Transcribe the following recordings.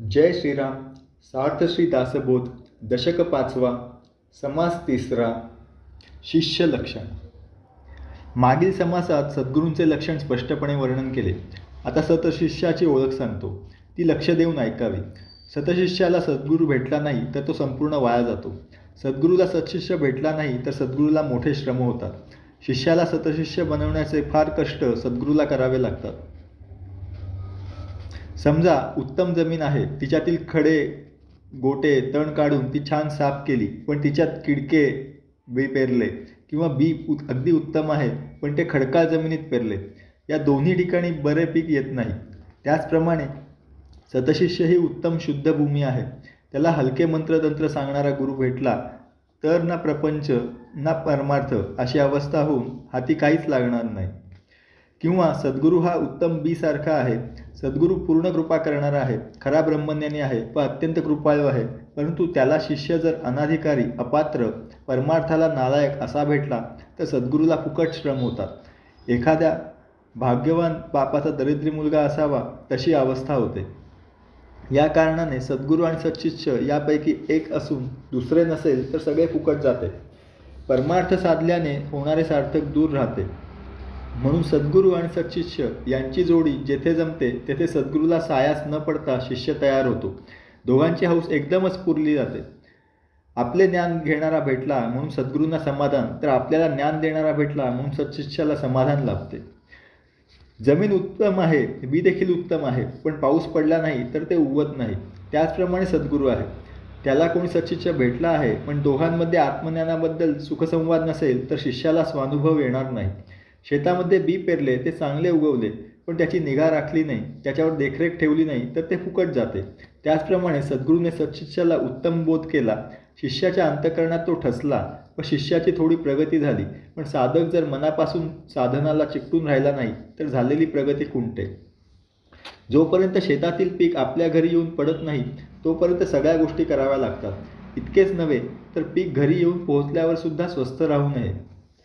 जय श्रीराम सार्थश्री दासबोध दशक पाचवा समास तिसरा शिष्य लक्षण. मागील समासात सद्गुरूंचे लक्षण स्पष्टपणे वर्णन केले. आता सतशिष्याची ओळख सांगतो. ती लक्ष देऊन ऐकावी. सतशिष्याला सद्गुरू भेटला नाही तर तो संपूर्ण वाया जातो. सद्गुरूला सतशिष्य भेटला नाही तर सद्गुरूला मोठे श्रम होतात. शिष्याला सतशिष्य बनवण्याचे फार कष्ट सद्गुरूला करावे लागतात. समजा उत्तम जमीन आहे तिच्यातील खडे गोटे तण काढून ती छान साफ केली पण तिच्यात किडके बी पेरले किंवा बी उत अगदी उत्तम आहे पण ते खडकाळ जमिनीत पेरले. या दोन्ही ठिकाणी बरे पीक येत नाही. त्याचप्रमाणे सतशिष्य ही उत्तम शुद्ध भूमी आहे. त्याला हलके मंत्रतंत्र सांगणारा गुरु भेटला तर ना प्रपंच ना परमार्थ अशी अवस्था होऊन हाती काहीच लागणार नाही. किंवा सद्गुरू हा उत्तम बी सारखा आहे. सद्गुरू पूर्ण कृपा करणारा आहे. खरा ब्रह्मज्ञानी आहे. व अत्यंत कृपाळू आहे. परंतु त्याला शिष्य जर अनाधिकारी अपात्र परमार्थाला नालायक असा भेटला तर सद्गुरूला फुकट श्रम होतात. एखाद्या भाग्यवान बापाचा दरिद्री मुलगा असावा तशी अवस्था होते. या कारणाने सद्गुरू आणि सच्शिष्य यापैकी एक असून दुसरे नसेल तर सगळे फुकट जाते. परमार्थ साधल्याने होणारे सार्थक दूर राहते. म्हणून सद्गुरू आणि सत्शिष्य यांची जोडी जेथे जमते तेथे सद्गुरूला सायास न पडता शिष्य तयार होतो. दोघांची हौस एकदमच पुरली जाते. आपले ज्ञान घेणारा भेटला म्हणून सद्गुरूंना समाधान तर आपल्याला ज्ञान देणारा भेटला म्हणून सच्शिष्याला समाधान लाभते. जमीन उत्तम आहे बी देखील उत्तम आहे पण पाऊस पडला नाही तर ते उगवत नाही. त्याचप्रमाणे सद्गुरू आहे. त्याला कोणी सचिष्य भेटला आहे पण दोघांमध्ये आत्मज्ञानाबद्दल सुखसंवाद नसेल तर शिष्याला स्वानुभव येणार नाही. शेतामध्ये बी पेरले ते चांगले उगवले पण त्याची निगा राखली नाही त्याच्यावर देखरेख ठेवली नाही तर ते फुकट जाते. त्याचप्रमाणे सद्गुरूने सत्शिष्याला उत्तम बोध केला. शिष्याच्या अंतकरणात तो ठसला व शिष्याची थोडी प्रगती झाली. पण साधक जर मनापासून साधनाला चिकटून राहिला नाही तर झालेली प्रगती खुंटते जोपर्यंत शेतातील पीक आपल्या घरी येऊन पडत नाही तोपर्यंत सगळ्या गोष्टी कराव्या लागतात. इतकेच नव्हे तर पीक घरी येऊन पोहोचल्यावर सुद्धा स्वस्थ राहू नये.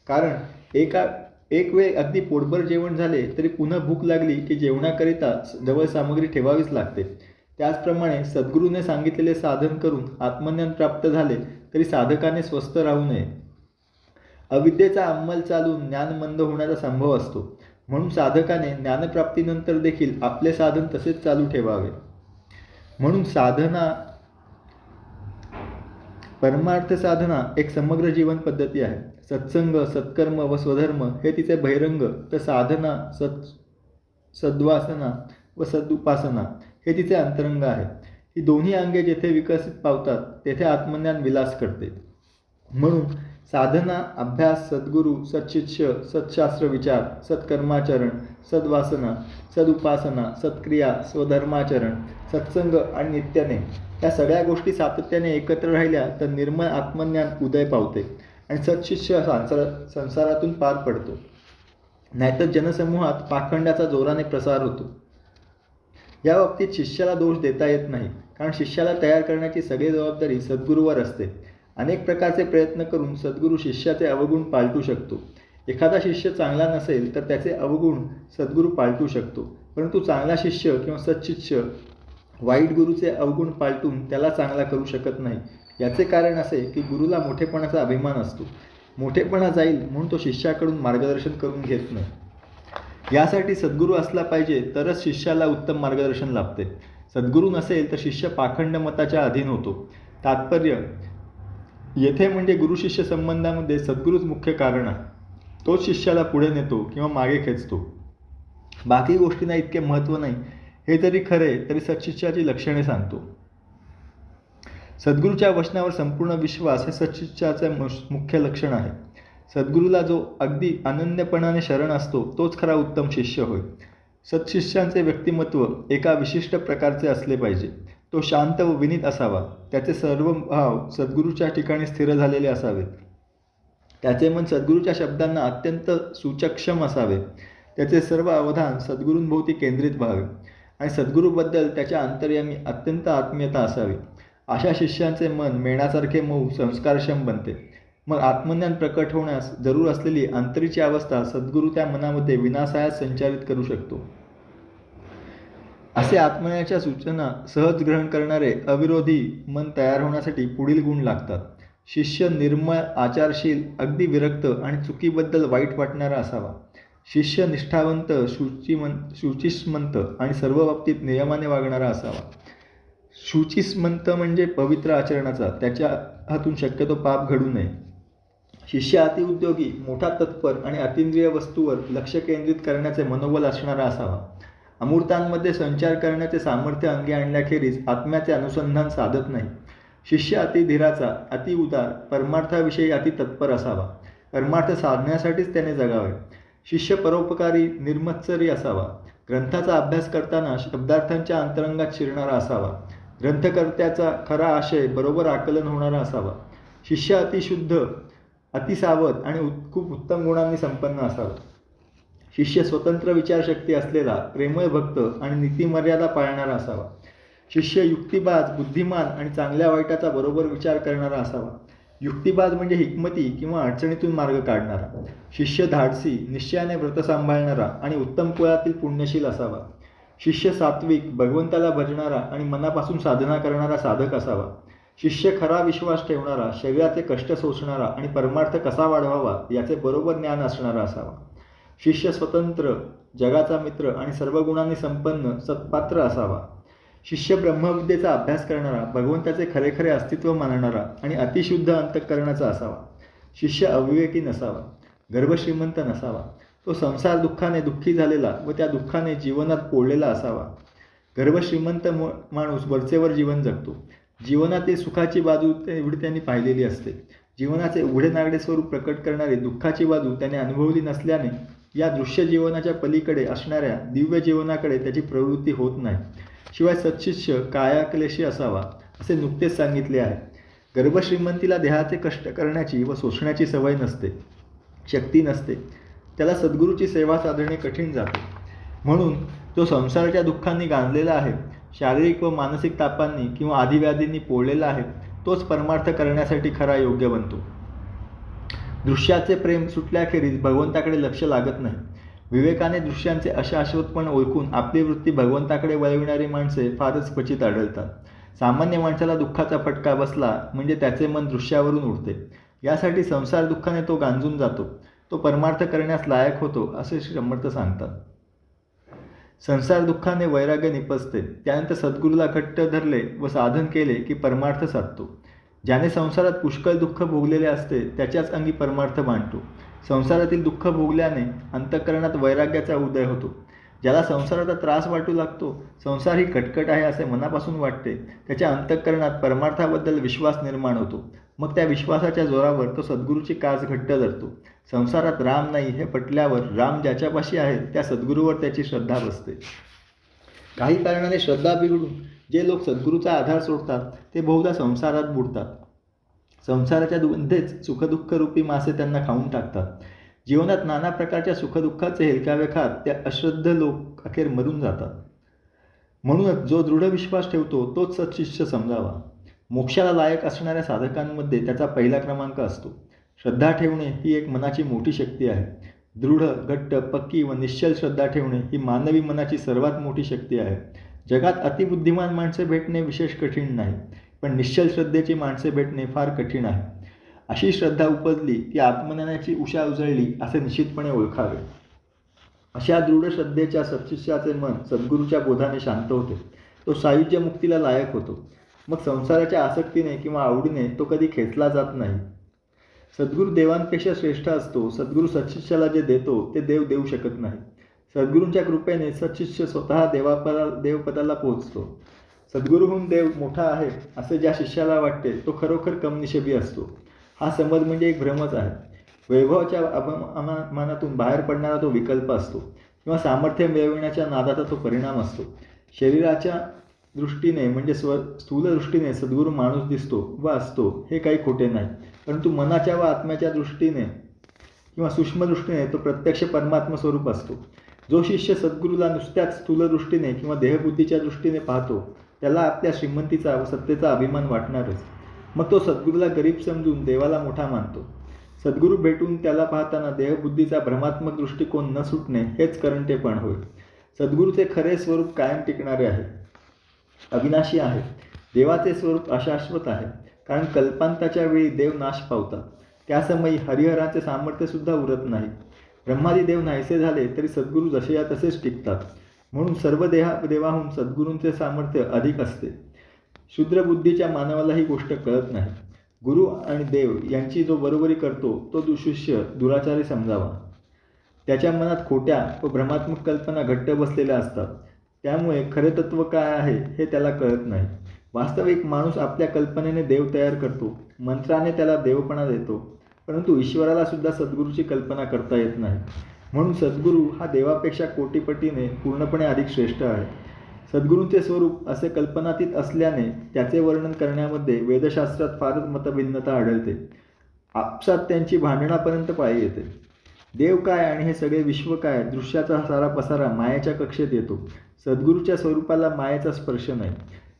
कारण एका एक वेळ अगदी पोटभर जेवण झाले तरी पुन्हा भूक लागली की जेवणाकरिता जवळ सामग्री ठेवावीच लागते. त्याचप्रमाणे सद्गुरूने सांगितलेले साधन करून आत्मज्ञान प्राप्त झाले तरी साधकाने स्वस्थ राहू नये. अविद्येचा अंमल चालून ज्ञान मंद होण्याचा संभव असतो. म्हणून साधकाने ज्ञानप्राप्तीनंतर देखील आपले साधन तसेच चालू ठेवावे. म्हणून साधना परमार्थ साधना एक समग्र जीवन पद्धती आहे. सत्संग सत्कर्म व स्वधर्म हे तिचे बहिरंग तर साधना सत् सद्वासना व सदुपासना हे तिचे अंतरंग आहे. ही दोन्ही अंगे जेथे विकसित पावतात तेथे आत्मज्ञान विलास करते. म्हणून साधना अभ्यास सद्गुरू सत्शिष्य सत्शास्त्र विचार सत्कर्माचरण सद्वासना सदुपासना सत्क्रिया स्वधर्माचरण सत्संग आणि नित्याने या सगळ्या गोष्टी सातत्याने एकत्र राहिल्या तर निर्मळ आत्मज्ञान उदय पावते आणि सत्शिष्य संसार संसारातून पार पडतो. नाहीतर जनसमूहात पाखंडाचा जोराने प्रसार होतो. या बाबतीत शिष्याला दोष देता येत नाही कारण शिष्याला तयार करण्याची सगळी जबाबदारी सद्गुरूवर असते. अनेक प्रकारचे प्रयत्न करून सद्गुरू शिष्याचे अवगुण पालटू शकतो. एखादा शिष्य चांगला नसेल तर त्याचे अवगुण सद्गुरू पालटू शकतो. परंतु चांगला शिष्य किंवा सत्शिष्य वाईट गुरुचे अवगुण पालटून त्याला चांगला करू शकत नाही. याचे कारण असे की गुरुला मोठेपणाचा अभिमान असतो. मोठेपणा जाईल म्हणून तो शिष्याकडून मार्गदर्शन करून घेत नाही. यासाठी सद्गुरू असला पाहिजे तरच शिष्याला उत्तम मार्गदर्शन लाभते. सद्गुरू नसेल तर शिष्य पाखंड मताच्या अधीन होतो. तात्पर्य येथे म्हणजे गुरुशिष्य संबंधामध्ये सद्गुरूच मुख्य कारण आहे. तोच शिष्याला पुढे नेतो किंवा मागे खेचतो. बाकी गोष्टींना इतके महत्त्व नाही. हे जरी खरे तरी सच्चिच्छाची लक्षणे सांगतो. सद्गुरूच्या वचनावर संपूर्ण विश्वास हे सत्शिष्याचे मुख्य लक्षण आहे. सद्गुरूला जो अगदी अनन्यपणाने शरण असतो तोच खरा उत्तम शिष्य होय. सत्शिष्यांचे व्यक्तिमत्व एका विशिष्ट प्रकारचे असले पाहिजे. तो शांत व विनीत असावा. त्याचे सर्व भाव सद्गुरूच्या ठिकाणी स्थिर झालेले असावेत. त्याचे मन सद्गुरूच्या शब्दांना अत्यंत सुचक्षम असावे. त्याचे सर्व अवधान सद्गुरूंभोवती केंद्रित व्हावे. आणि सद्गुरूबद्दल त्याच्या अंतर्यामी अत्यंत आत्मीयता असावी. अशा शिष्यांचे मन मेणासारखे मऊ संस्कारक्षम बनते. मग आत्मज्ञान प्रकट होण्यास जरूर असलेली अंतरीची अवस्था सद्गुरू त्या मनामध्ये विनासायास संचारित करू शकतो. असे आत्मज्ञानाच्या सूचना सहज ग्रहण करणारे अविरोधी मन तयार होण्यासाठी पुढील गुण लागतात. शिष्य निर्मळ आचारशील अगदी विरक्त आणि चुकीबद्दल वाईट वाटणारा असावा. शिष्य निष्ठावंत शुचिमं शुचिस्मंत आणि सर्व बाबतीत नियमाने वागणारा असावा. शुचिस्मंत म्हणजे पवित्र आचरणाचा त्याच्या हातून शक्यतो पाप घडू नये. शिष्य अतिउद्योगी मोठा तत्पर आणि अतिंद्रिय वस्तूवर लक्ष केंद्रित करण्याचे मनोबल असणारा असावा. अमूर्तांमध्ये संचार करण्याचे सामर्थ्य अंगी आणल्याखेरीज आत्म्याचे अनुसंधान साधत नाही. शिष्य अतिधीराचा अतिउदार परमार्थाविषयी अति तत्पर असावा. परमार्थ साधण्यासाठीच त्याने जगावे. शिष्य परोपकारी निर्मत्सरी असावा. ग्रंथाचा अभ्यास करताना शब्दार्थांच्या अंतरंगात शिरणारा असावा. ग्रंथकर्त्याचा खरा आशय बरोबर आकलन होणारा असावा. शिष्य अतिशुद्ध अतिसावध आणि उत् खूप उत्तम गुणांनी संपन्न असावा. शिष्य स्वतंत्र विचारशक्ती असलेला प्रेमळ भक्त आणि नीतिमर्यादा पाळणारा असावा. शिष्य युक्तिबाज बुद्धिमान आणि चांगल्या वाईटाचा बरोबर विचार करणारा असावा. युक्तिबाद म्हणजे हिकमती किंवा अडचणीतून मार्ग काढणारा. शिष्य धाडसी निश्चयाने व्रत सांभाळणारा आणि उत्तम कुळातील पुण्यशील असावा. शिष्य सात्विक भगवंताला भजणारा आणि मनापासून साधना करणारा साधक असावा. शिष्य खरा विश्वास ठेवणारा शरीराचे कष्ट सोसणारा आणि परमार्थ कसा वाढवावा याचे बरोबर ज्ञान असणारा असावा. शिष्य स्वतंत्र जगाचा मित्र आणि सर्व गुणांनी संपन्न सत्पात्र असावा. शिष्य ब्रह्मविद्येचा अभ्यास करणारा भगवंताचे खरेखरे अस्तित्व मानणारा आणि अतिशुद्ध अंतःकरणाचा असावा. शिष्य अविवेकी नसावा गर्भश्रीमंत नसावा. तो संसार दुःखाने दुःखी झालेला व त्या दुःखाने जीवनात पोळलेला असावा. गर्भश्रीमंत माणूस वरचेवर जीवन जगतो. जीवनातील सुखाची बाजू एवढी त्यांनी पाहिलेली असते. जीवनाचे उघडे नागडे स्वरूप प्रकट करणारी दुःखाची बाजू त्याने अनुभवली नसल्याने या दृश्य जीवनाच्या पलीकडे असणाऱ्या दिव्य जीवनाकडे त्याची प्रवृत्ती होत नाही. शिवाय सत्शिष्य कायाकलेशी असावा असे नुकतेच सांगितले आहे. गर्भश्रीमंतीला देहाचे कष्ट करण्याची व सोसण्याची सवय नसते शक्ती नसते. त्याला सद्गुरूची सेवा साधणे कठीण जाते. म्हणून जो संसाराच्या दुःखांनी गांधलेला आहे. शारीरिक व मानसिक तापांनी किंवा आधीव्याधींनी पोळलेला आहे. तोच परमार्थ करण्यासाठी खरा योग्य बनतो. दृश्याचे प्रेम सुटल्याखेरीज भगवंताकडे लक्ष लागत नाही. विवेकाने दृश्यांचे अशाश्वतपण ओळखून आपली वृत्ती भगवंताकडे वळविणारी माणसे फारच क्वचित आढळतात. सामान्य माणसाला दुःखाचा फटका बसला म्हणजे त्याचे मन दृश्यावरून उडते. यासाठी संसार दुःखाने तो गांजून जातो. तो परमार्थ करण्यास लायक होतो असे समर्थ सांगतात. संसार दुःखाने वैराग्य निपजते. त्यानंतर सद्गुरूला घट्ट धरले व साधन केले की परमार्थ साधतो. ज्याने संसारात पुष्कळ दुःख भोगलेले असते त्याच्याच अंगी परमार्थ मांडतो. संसारातील दुःख भोगल्याने अंतःकरणात वैराग्याचा उदय होतो. ज्याला संसाराचा त्रास वाटू लागतो संसार ही कटकट आहे असे मनापासून वाटते. त्याच्या अंतःकरणात परमार्थाबद्दल विश्वास निर्माण होतो. मग त्या विश्वासाच्या जोरावर तो सद्गुरूची कास घट्ट धरतो. संसारात राम नाही हे पटल्यावर राम ज्याच्यापाशी आहे त्या सद्गुरूवर त्याची श्रद्धा बसते. काही कारणाने श्रद्धा बिघडून जे लोक सद्गुरूचा आधार सोडतात ते बहुधा संसारात बुडतात. संसाराच्या दुंधेच सुखदुःख रूपी मासे त्यांना खाऊन टाकतात. जीवनात नाना प्रकारच्या सुखदुःखाचे हेलकावे खात त्या अश्रद्ध लोक अखेर मरून जातात. म्हणूनच जो दृढ विश्वास ठेवतो तोच सत्शिष्य समजावा. मोक्षाला लायक असणाऱ्या साधकांमध्ये त्याचा पहिला क्रमांक असतो. श्रद्धा ठेवणे ही एक मनाची मोठी शक्ती आहे. दृढ घट्ट पक्की व निश्चल श्रद्धा ठेवणे ही मानवी मनाची सर्वात मोठी शक्ती आहे. जगात अतिबुद्धिमान माणसे भेटणे विशेष कठीण नाही. पण निश्चल श्रद्धेची माणसे भेटणे फार कठीण आहे. अशी श्रद्धा उपजली की आत्मज्ञानाची उषा उजळली असे निश्चितपणे ओळखावे. अशा दृढ श्रद्धेच्या सत्शिष्याचे मन सद्गुरूच्या बोधाने शांत होते. तो सायुज्य मुक्तीला लायक होतो. मग संसाराच्या आसक्तीने किंवा आवडीने तो कधी खेचला जात नाही. सद्गुरू देवांपेक्षा श्रेष्ठ असतो सद्गुरू सत्शिष्याला जे देतो ते देव देऊ शकत नाही. सद्गुरूंच्या कृपेने सत्शिष्य स्वतः देवापदा देवपदाला पोहोचतो. सद्गुरुहून देव मोठा आहे असे ज्या शिष्याला वाटते तो खरोखर कमनिशेबी असतो. हा समज म्हणजे एक भ्रमच आहे. वैभवाच्या अमानातून बाहेर पडणारा तो विकल्प असतो. किंवा सामर्थ्य मिळविण्याच्या नादाचा तो परिणाम असतो. शरीराच्या दृष्टीने म्हणजे स्व स्थूल दृष्टीने सद्गुरू माणूस दिसतो व असतो हे काही खोटे नाही. परंतु मनाच्या व आत्म्याच्या दृष्टीने किंवा सूक्ष्मदृष्टीने तो प्रत्यक्ष परमात्म स्वरूप असतो. जो शिष्य सद्गुरूला नुसत्याच स्थूलदृष्टीने किंवा देहबुद्धीच्या दृष्टीने पाहतो त्याला आपल्या श्रीमंतीचा व सत्तेचा अभिमान वाटणारच. मग तो सद्गुरूला गरीब समजून देवाला मोठा मानतो. सद्गुरू भेटून त्याला पाहताना देहबुद्धीचा भ्रमात्मक दृष्टिकोन न सुटणे हेच करंटेपण होय. सद्गुरूचे खरे स्वरूप कायम टिकणारे आहे. अविनाशी आहे. देवाचे स्वरूप अशाश्वत आहे. कारण कल्पांताच्या वेळी देव नाश पावतात. त्यासमयी हरिहराचे सामर्थ्यसुद्धा उरत नाही. ब्रह्मादी देव नाहीसे झाले तरी सद्गुरू जसे या तसेच टिकतात. म्हणून सर्व देहा देवाहून सद्गुरूंचे सामर्थ्य अधिक असते. शूद्र बुद्धीच्या मानवाला ही गोष्ट कळत नाही. गुरु आणि देव यांची जो बरोबरी करतो तो दुशिष्य दुराचारी समजावा. त्याच्या मनात खोट्या व भ्रमात्मक कल्पना घट्ट बसलेल्या असतात. त्यामुळे खरे तत्व काय आहे हे त्याला कळत नाही. वास्तविक माणूस आपल्या कल्पनेने देव तयार करतो मंत्राने त्याला देवपणा देतो परंतु ईश्वराला सुद्धा सद्गुरूची कल्पना करता येत नाही. म्हणून सद्गुरू हा देवापेक्षा कोटीपटीने पूर्णपणे अधिक श्रेष्ठ आहे. सद्गुरूंचे स्वरूप असे कल्पनातीत असल्याने त्याचे वर्णन करण्यामध्ये वेदशास्त्रात फारच मतभिन्नता आढळते. आपसात त्यांची भांडणापर्यंत पाळी येते. देव काय आणि हे सगळे विश्व काय दृश्याचा सारा पसारा मायेच्या कक्षेत येतो. सद्गुरूच्या स्वरूपाला मायेचा स्पर्श नाही.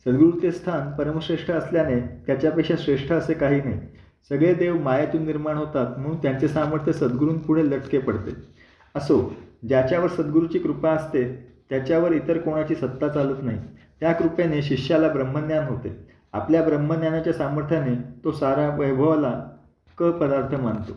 सद्गुरूचे स्थान परमश्रेष्ठ असल्याने त्याच्यापेक्षा श्रेष्ठ असे काही नाही. सगळे देव मायेतून निर्माण होतात म्हणून त्यांचे सामर्थ्य सद्गुरूंपुढे लटके पडते. असो ज्याच्यावर सद्गुरूची कृपा असते त्याच्यावर इतर कोणाची सत्ता चालत नाही. त्या कृपेने शिष्याला ब्रह्मज्ञान होते. आपल्या ब्रह्मज्ञानाच्या सामर्थ्याने तो सारा वैभवाला क पदार्थ मानतो.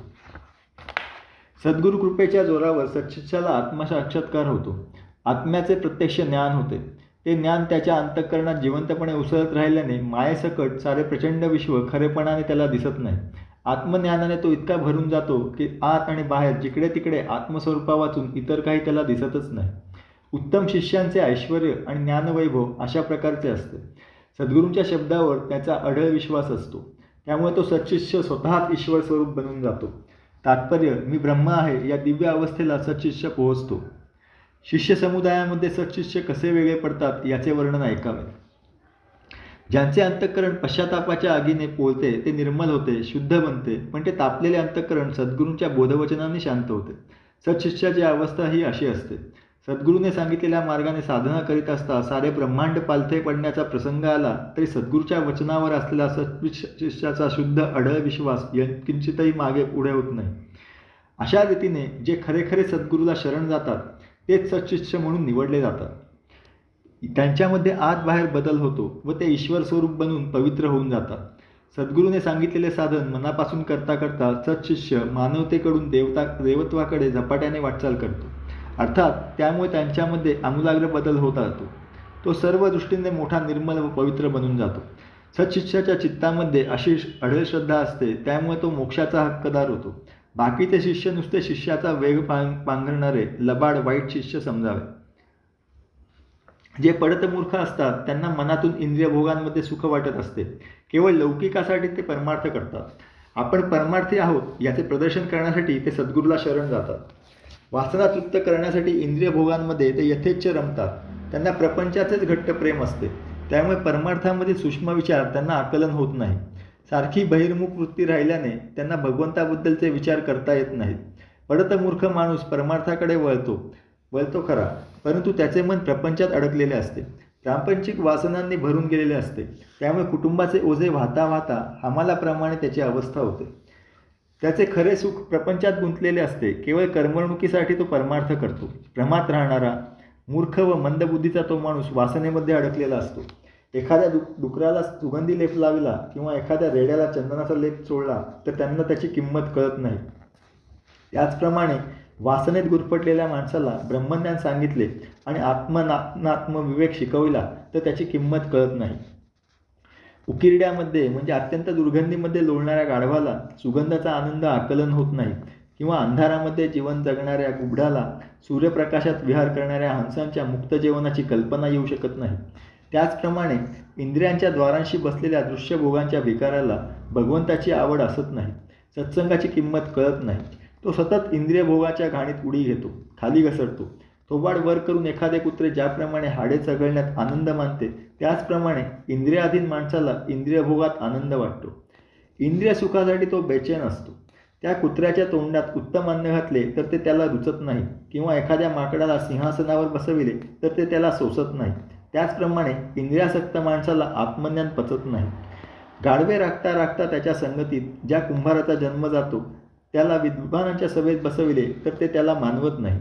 सद्गुरु कृपेच्या जोरावर सच्शिष्याला आत्मसाक्षात्कार होतो. आत्म्याचे प्रत्यक्ष ज्ञान होते. ते ज्ञान त्याच्या अंतःकरणात जिवंतपणे उसळत राहिल्याने मायेसकट सारे प्रचंड विश्व खरेपणाने त्याला दिसत नाही. आत्मज्ञानाने तो इतका भरून जातो की आत आणि बाहेर जिकडे तिकडे आत्मस्वरूपा वाचून इतर काही त्याला दिसतच नाही. उत्तम शिष्यांचे ऐश्वर आणि ज्ञानवैभव अशा प्रकारचे असते. सद्गुरूंच्या शब्दावर त्याचा अढळ विश्वास असतो. त्यामुळे तो सच्शिष्य स्वतःच ईश्वर स्वरूप बनून जातो. तात्पर्य मी ब्रह्म आहे या दिव्य अवस्थेला सच्शिष्य पोहोचतो. शिष्य समुदायामध्ये सच्शिष्य कसे वेगळे पडतात याचे वर्णन ऐकावे. ज्यांचे अंतःकरण पश्चातापाच्या आगीने पोळते ते निर्मल होते शुद्ध बनते पण ते तापलेले अंतःकरण सद्गुरूंच्या बोधवचनाने शांत होते. सत्शिष्याची अवस्था ही अशी असते. सद्गुरूने सांगितलेल्या मार्गाने साधना करीत असता सारे ब्रह्मांड पालथे पडण्याचा प्रसंग आला तरी सद्गुरूच्या वचनावर असलेला सत्शिष्याचा शुद्ध अढळ विश्वास किंचितही मागे पुढे होत नाही. अशा रीतीने जे खरेखरे सद्गुरूला शरण जातात तेच सत्शिष्य म्हणून निवडले जातात. त्यांच्यामध्ये आत बाहेर बदल होतो व ते ईश्वर स्वरूप बनून पवित्र होऊन जातात. सद्गुरूने सांगितलेले साधन मनापासून करता करता सत्शिष्य मानवतेकडून देवता देवत्वाकडे झपाट्याने वाटचाल करतो. अर्थात त्यामुळे त्यांच्यामध्ये आमूलाग्र बदल होत राहतो. तो सर्व दृष्टीने मोठा निर्मल व पवित्र बनून जातो. सत्शिष्याच्या चित्तामध्ये अशी अढळ श्रद्धा असते त्यामुळे तो मोक्षाचा हक्कदार होतो. बाकीचे शिष्य नुसते शिष्याचा वेग पांघरणारे लबाड वाईट शिष्य समजावे. जे पडत मूर्ख असतात त्यांना मनातून इंद्रिय भोगांमध्ये सुख वाटत असते. केवळ लौकिकासाठी ते परमार्थ करतात. आपण परमार्थी आहोत याचे प्रदर्शन करण्यासाठी ते सद्गुरूला शरण जातात. वासना तृप्त करण्यासाठी इंद्रिय भोगांमध्ये ते यथेच्छ रमतात. त्यांना प्रपंचाचेच घट्ट प्रेम असते. त्यामुळे परमार्थामध्ये सूक्ष्म विचार त्यांना आकलन होत नाही. सारखी बहिर्मुख वृत्ती राहिल्याने त्यांना भगवंताबद्दलचे विचार करता येत नाहीत. पडतमूर्ख माणूस परमार्थाकडे वळतो. वळतो खरा. परंतु त्याचे मन प्रपंचात अडकलेले असते. प्रापंचिक वासनांनी भरून गेलेले असते. त्यामुळे कुटुंबाचे ओझे वाहता वाहता हमालाप्रमाणे त्याची अवस्था होते. त्याचे खरे सुख प्रपंचात गुंतलेले असते. केवळ करमणुकीसाठी तो परमार्थ करतो. भ्रमात राहणारा मूर्ख व मंदबुद्धीचा तो माणूस वासनेमध्ये अडकलेला असतो. एखाद्या डु डुकराला सुगंधी लेप लावला किंवा एखाद्या रेड्याला चंदनाचा लेप चोळला तर त्यांना त्याची किंमत कळत नाही. त्याचप्रमाणे वासनेत गुरफटलेल्या माणसाला ब्रह्मज्ञान सांगितले आणि आत्मनात्म विवेक शिकविला तर त्याची किंमत कळत नाही. उकिरड्यामध्ये म्हणजे अत्यंत दुर्गंधीमध्ये लोळणाऱ्या गाढवाला सुगंधाचा आनंद आकलन होत नाही किंवा अंधारामध्ये जीवन जगणाऱ्या गुबडाला सूर्यप्रकाशात विहार करणाऱ्या हंसांच्या मुक्त जीवनाची कल्पना येऊ शकत नाही. त्याचप्रमाणे इंद्रियांच्या द्वारांशी बसलेल्या दृश्यभोगांच्या विकाराला भगवंताची आवड असत नाही. सत्संगाची किंमत कळत नाही. तो सतत इंद्रिय भोगाच्या घाणीत उडी घेतो खाली घसरतो. थोबाड वर करून एखादे कुत्रे ज्याप्रमाणे हाडे चघळण्यात आनंद मानते त्याचप्रमाणे इंद्रियाधीन माणसाला इंद्रिय भोगात आनंद वाटतो. इंद्रिय सुखासाठी तो बेचैन असतो. त्या कुत्र्याच्या तोंडात उत्तम अन्न घातले तर ते त्याला रुचत नाही किंवा एखाद्या माकडाला सिंहासनावर बसविले तर ते त्याला सोसत नाही. त्याचप्रमाणे इंद्रियासक्त माणसाला आत्मज्ञान पचत नाही. गाढवे राखता राखता त्याच्या संगतीत ज्या कुंभाराचा जन्म जातो त्याला विद्वानाच्या सभेत बसविले तर ते त्याला मानवत नाही.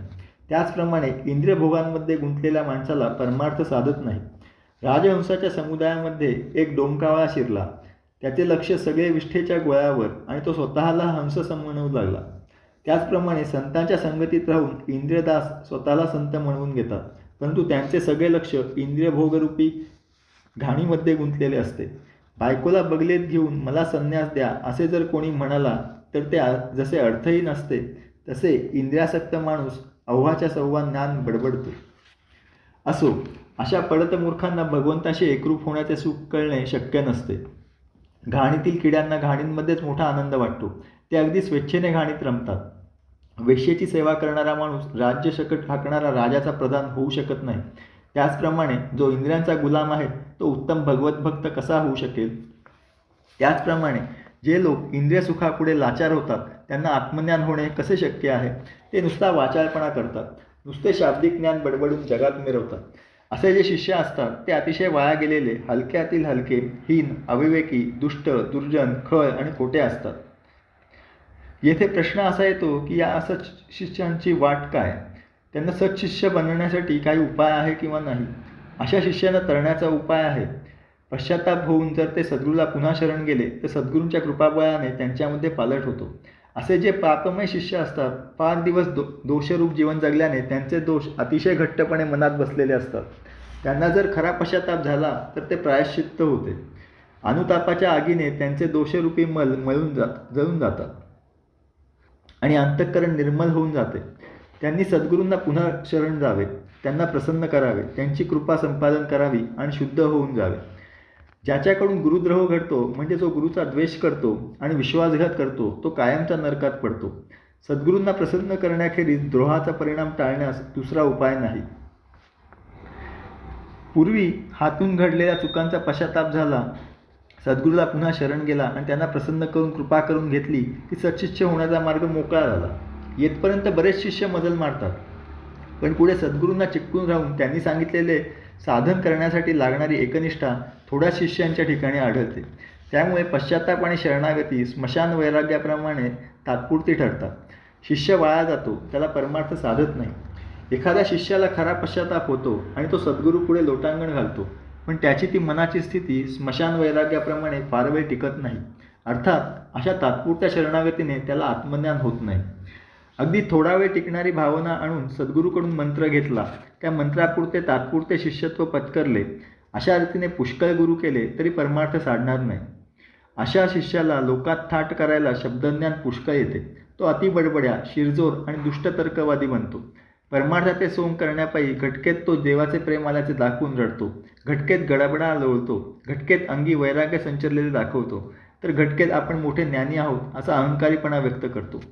त्याचप्रमाणे इंद्रियभोगांमध्ये गुंतलेल्या माणसाला परमार्थ साधत नाही. राजहंसाच्या समुदायामध्ये एक डोमकावळा शिरला. त्याचे लक्ष सगळे विष्ठेच्या गोळ्यावर आणि तो स्वतःला हंस समनवू लागला. त्याचप्रमाणे संतांच्या संगतीत राहून इंद्रियदास स्वतःला संत म्हणवून घेतात. परंतु त्यांचे सगळे लक्ष इंद्रियभोगरूपी घाणीमध्ये गुंतलेले असते. बायकोला बगलेत घेऊन मला संन्यास द्या असे जर कोणी म्हणाला तर ते जसे अर्थहीन असते तसे इंद्रियासक्त माणूस अव्हाच्या सव्वा ज्ञान बडबडतो. असो अशा पडतमूर्खांना भगवंताशी एकरूप होण्याचे सुख कळणे शक्य नसते. घाणीतील किड्यांना घाणींमध्येच मोठा आनंद वाटतो. ते अगदी स्वेच्छेने घाणीत रमतात. वेश्येची सेवा करणारा माणूस राज्य शकट हाकणारा राजाचा प्रधान होऊ शकत नाही. त्याचप्रमाणे जो इंद्रियांचा गुलाम आहे तो उत्तम भगवत भक्त कसा होऊ शकेल? त्याचप्रमाणे जे लोक इंद्रिय सुखापुढे लाचार होतात त्यांना आत्मज्ञान होणे कसे शक्य आहे? ते नुसता वाचाळपणा करतात. नुसते शाब्दिक ज्ञान बडबडून जगात मिरवतात. असे जे शिष्य असतात ते अतिशय वाया गेलेले हलक्यातील हलके हीन अविवेकी दुष्ट दुर्जन खळ आणि खोटे असतात. येथे प्रश्न असा येतो की या असच शिष्यांची वाट काय? त्यांना सत्शिष्य बनवण्यासाठी काही उपाय आहे किंवा नाही? अशा शिष्यांना तरण्याचा उपाय आहे. पश्चाताप होऊन जर ते सद्गुरूला पुन्हा शरण गेले तर सद्गुरूंच्या कृपाबळाने त्यांच्यामध्ये पालट होतो. असे जे पापमय शिष्य असतात फार दिवस दो दोषरूप जीवन जगल्याने त्यांचे दोष अतिशय घट्टपणे मनात बसलेले असतात. त्यांना जर खरा पश्चाताप झाला तर ते प्रायश्चित्त होते. अनुतापाच्या आगीने त्यांचे दोषरूपी मल मळून जात जळून जातात. आणि अंतःकरण निर्मल होऊन जाते. त्यांनी सद्गुरूंना पुन्हा शरण जावे त्यांना प्रसन्न करावे त्यांची कृपा संपादन करावी आणि शुद्ध होऊन जावे. ज्याच्याकडून गुरुद्रोह घडतो म्हणजे जो गुरुचा द्वेष करतो आणि विश्वासघात करतो तो कायमच्या नरकात पडतो. सद्गुरूंना प्रसन्न करण्याखेरीज द्रोहाचा परिणाम टाळण्यास दुसरा उपाय नाही. पूर्वी हातून घडलेल्या चुकांचा पश्चाताप झाला. सद्गुरूला पुन्हा शरण गेला आणि त्यांना प्रसन्न करून कृपा करून घेतली की सत्शिष्य होण्याचा मार्ग मोकळा झाला. येथपर्यंत बरेच शिष्य मजल मारतात. पण पुढे सद्गुरूंना चिटकून राहून त्यांनी सांगितलेले साधन करण्यासाठी लागणारी एकनिष्ठा थोड्या शिष्यांच्या ठिकाणी आढळते. त्यामुळे पश्चाताप आणि शरणागती स्मशान वैराग्याप्रमाणे तात्पुरती ठरतात. शिष्य वाया जातो त्याला परमार्थ साधत नाही. एखाद्या शिष्याला खरा पश्चाताप होतो आणि तो सद्गुरू पुढे लोटांगण घालतो पण त्याची ती मनाची स्थिती स्मशान वैराग्याप्रमाणे फार वेळ टिकत नाही. अर्थात अशा तात्पुरत्या शरणागतीने त्याला आत्मज्ञान होत नाही. अगदी थोडा वेळ टिकणारी भावना आणून सद्गुरूकडून मंत्र घेतला. त्या मंत्रापुरते तात्पुरते शिष्यत्व पत्करले. अशा रीतीने पुष्कळ गुरु केले तरी परमार्थ साधणार नाही. अशा शिष्याला लोकात थाट करायला शब्दज्ञान पुष्कळ येते. तो अतिबडबड्या शिरजोर आणि दुष्टतर्कवादी बनतो. परमार्थाचे सोंग करण्यापायी घटकेत तो देवाचे प्रेम आल्याचे दाखवून रडतो. घटकेत गडाबडा लोळतो. घटकेत अंगी वैराग्य संचरलेले दाखवतो. तर घटकेत आपण मोठे ज्ञानी आहोत असा अहंकारीपणा व्यक्त करतो.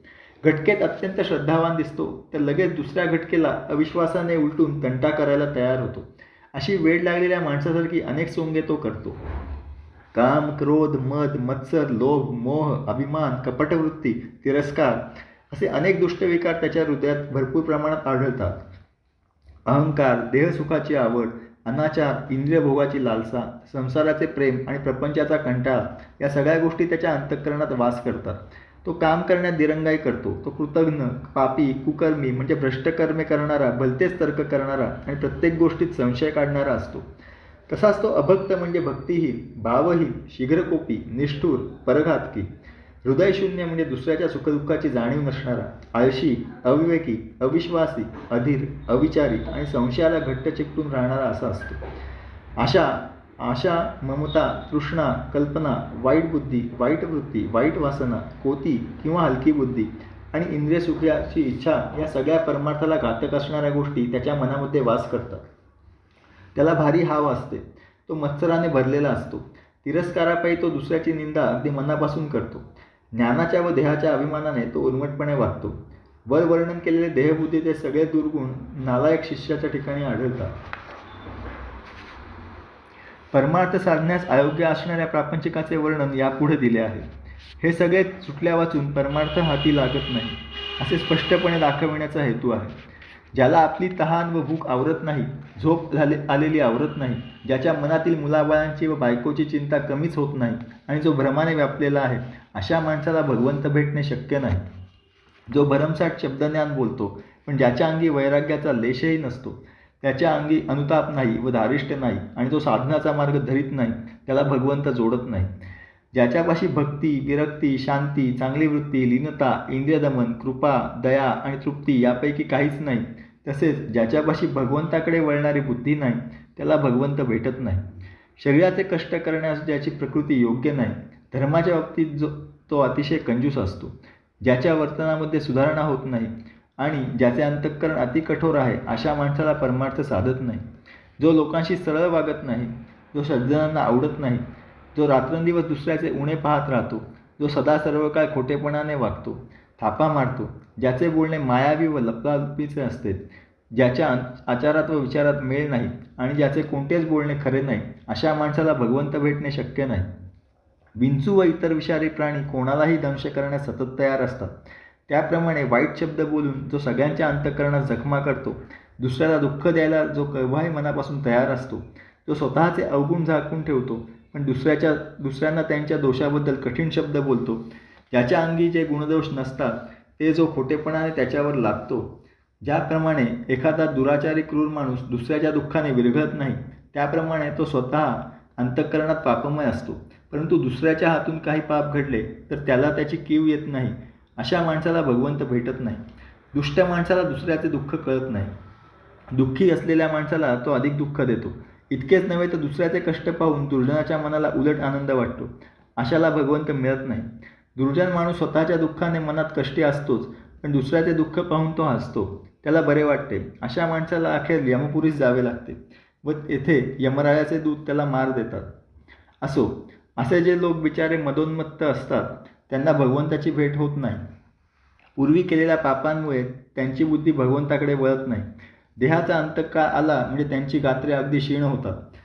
घटकेत अत्यंत श्रद्धावान दिसतो तर लगेच दुसऱ्या घटकेला अविश्वासाने उलटून तंटा करायला तयार होतो. अशी वेळ लागलेल्या माणसासारखी अनेक सोंगे तो करतो. काम क्रोध मद मत्सर लोभ मोह अभिमान कपटवृत्ती तिरस्कार असे अनेक दुष्टविकार त्याच्या हृदयात भरपूर प्रमाणात आढळतात. अहंकार देहसुखाची आवड अनाचार इंद्रियभोगाची लालसा संसाराचे प्रेम आणि प्रपंचाचा कंटाळा या सगळ्या गोष्टी त्याच्या अंतःकरणात वास करतात. तो काम करण्यात दिरंगाई करतो. तो कृतघ्न पापी कुकर्मी म्हणजे भ्रष्टकर्मे करणारा भलतेच तर्क करणारा आणि प्रत्येक गोष्टीत संशय काढणारा असतो. तसाच तो अभक्त म्हणजे भक्तीहीन भावहीन शीघ्रकोपी निष्ठूर परघातकी. हृदयशून्य म्हणजे दुसऱ्याच्या सुखदुःखाची जाणीव नसणारा आळशी अविवेकी अविश्वासी अधीर अविचारी आणि संशयाला घट्ट चिकटून राहणारा असा असतो. अशा आशा ममता तृष्णा कल्पना वाईट बुद्धी वाईट वृत्ती वाईट वासना कोती किंवा हलकी बुद्धी आणि इंद्रिय सुखाची इच्छा या सगळ्या परमार्थाला घातक असणाऱ्या गोष्टी त्याच्या मनामध्ये वास करतात. त्याला भारी हाव असते. तो मत्सराने भरलेला असतो. तिरस्कारापायी तो दुसऱ्याची निंदा अगदी मनापासून करतो. ज्ञानाच्या व देहाच्या अभिमानाने तो उर्मटपणे वागतो. वर वर्णन केलेले देहबुद्धीचे सगळे दुर्गुण नालायक शिष्याच्या ठिकाणी आढळतात. परमार्थ साधण्यास अयोग्य असणाऱ्या प्रापंचिकाचे वर्णन यापुढे दिले आहे. हे सगळे सुटल्या वाचून परमार्थ हाती लागत नाही असे स्पष्टपणे दाखविण्याचा हेतू आहे. ज्याला आपली तहान व भूक आवरत नाही झोप झाले आलेली आवरत नाही ज्याच्या मनातील मुलाबाळांची व बायकोची चिंता कमीच होत नाही आणि जो भ्रमाने व्यापलेला आहे अशा माणसाला भगवंत भेटणे शक्य नाही. जो भरमसाठ शब्दज्ञान बोलतो पण ज्याच्या अंगी वैराग्याचा लेशही नसतो त्याच्या अंगी अनुताप नाही व धारिष्ट्य नाही आणि तो साधनाचा मार्ग धरीत नाही त्याला भगवंत जोडत नाही. ज्याच्यापाशी भक्ती विरक्ती शांती चांगली वृत्ती लीनता इंद्रियदमन कृपा दया आणि तृप्ती यापैकी काहीच नाही तसेच ज्याच्यापाशी भगवंताकडे वळणारी बुद्धी नाही त्याला भगवंत भेटत नाही. शरीराचे कष्ट करण्यास ज्याची प्रकृती योग्य नाही धर्माच्या बाबतीत जो तो अतिशय कंजूस असतो. ज्याच्या वर्तनामध्ये सुधारणा होत नाही आणि ज्याचे अंतःकरण अति कठोर आहे अशा माणसाला परमार्थ साधत नाही. जो लोकांशी सरळ वागत नाही जो सज्जनांना आवडत नाही जो रात्रंदिवस दुसऱ्याचे उणे पाहत राहतो जो सदा सर्व काळ खोटेपणाने वागतो थापा मारतो ज्याचे बोलणे मायावी व लपलालपीचे असते ज्याच्या आचारात व विचारात मेळ नाही आणि ज्याचे कोणतेच बोलणे खरे नाही अशा माणसाला भगवंत भेटणे शक्य नाही. विंचू व इतर विषारी प्राणी कोणालाही दंश करण्यास सतत तयार असतात. त्याप्रमाणे वाईट शब्द बोलून जो सगळ्यांच्या अंतकरणात जखमा करतो दुसऱ्याला दुःख द्यायला जो केव्हाही मनापासून तयार असतो जो स्वतःचे अवगुण झाकून ठेवतो पण दुसऱ्याच्या दुसऱ्यांना त्यांच्या दोषाबद्दल कठीण शब्द बोलतो. ज्याच्या अंगी जे गुणदोष नसतात ते जो खोटेपणाने त्याच्यावर लागतो ज्याप्रमाणे एखादा दुराचारी क्रूर माणूस दुसऱ्याच्या दुःखाने विरघळत नाही त्याप्रमाणे तो स्वतः अंतःकरणात पापमय असतो. परंतु दुसऱ्याच्या हातून काही पाप घडले तर त्याला त्याची कीव येत नाही. अशा माणसाला भगवंत भेटत नाही. दुष्ट माणसाला दुसऱ्याचे दुःख कळत नाही. दुःखी असलेल्या माणसाला तो अधिक दुःख देतो. इतकेच नव्हे तर दुसऱ्याचे कष्ट पाहून दुर्जनाच्या मनाला उलट आनंद वाटतो. अशाला भगवंत मिळत नाही. दुर्जन माणूस स्वतःच्या दुःखाने मनात कष्टी असतोच पण दुसऱ्याचे दुःख पाहून तो हसतो. त्याला बरे वाटते. अशा माणसाला अखेर यमपुरीस जावे लागते व येथे यमराजाचे दूत त्याला मार देतात. असो असे जे लोक बिचारे मदोन्मत्त असतात त्यांना भगवंताची भेट होत नाही. पूर्वी केलेल्या पापांमुळे त्यांची बुद्धी भगवंताकडे वळत नाही. देहाचा अंतकाळ आला म्हणजे त्यांची गात्रे अगदी क्षीण होतात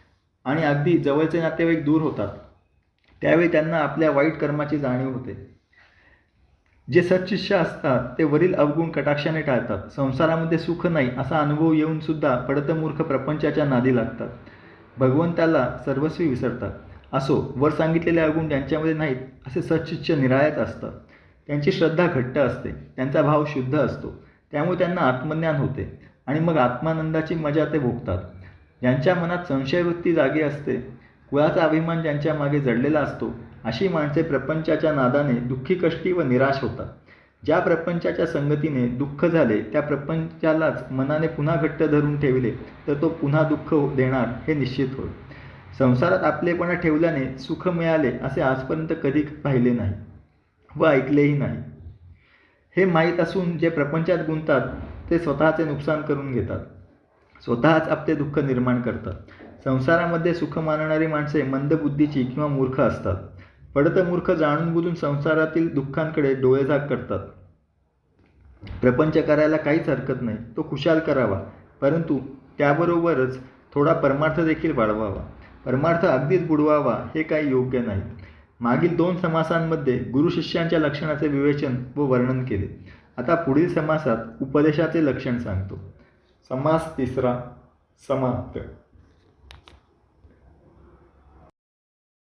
आणि अगदी जवळचे नातेवाईक दूर होतात. त्यावेळी त्यांना आपल्या वाईट कर्माची जाणीव होते. जे सच्चिष्य असतात ते वरील अवगुण कटाक्षाने टाळतात. संसारामध्ये सुख नाही असा अनुभव येऊन सुद्धा पडतमूर्ख प्रपंचाच्या नादी लागतात. भगवंताला सर्वस्वी विसरतात. असो वर सांगितलेले अवगुण ज्यांच्यामध्ये नाहीत असे सचिच्छ निराळ्याच असतात त्यांची श्रद्धा घट्ट असते त्यांचा भाव शुद्ध असतो त्यामुळे त्यांना आत्मज्ञान होते आणि मग आत्मानंदाची मजा ते भोगतात. ज्यांच्या मनात संशयवृत्ती जागी असते कुळाचा अभिमान ज्यांच्या मागे जडलेला असतो अशी माणसे प्रपंचाच्या नादाने दुःखी कष्टी व निराश होतात. ज्या प्रपंचाच्या संगतीने दुःख झाले त्या प्रपंचालाच मनाने पुन्हा घट्ट धरून ठेवले तर तो पुन्हा दुःख देणार हे निश्चित होय. संसारात आपलेपणा ठेवल्याने सुख मिळाले असे आजपर्यंत कधी पाहिले नाही व ऐकलेही नाही. हे माहीत असून जे प्रपंचात गुंतात ते स्वतःचे नुकसान करून घेतात. स्वतःच आपले दुःख निर्माण करतात. संसारामध्ये सुख मानणारी माणसे मंदबुद्धीची किंवा मूर्ख असतात. पडत मूर्ख जाणून बुजून संसारातील दुःखांकडे डोळेझाक करतात. प्रपंच करायला काहीच हरकत नाही. तो खुशाल करावा. परंतु त्याबरोबरच थोडा परमार्थ देखील वाढवावा. परमार्थ अगदीच बुडवावा हे काही योग्य नाही. मागील दोन समासांमध्ये गुरुशिष्यांच्या लक्षणाचे विवेचन व वर्णन केले. आता पुढील समासात उपदेशाचे लक्षण सांगतो. समास तिसरा समाप्त.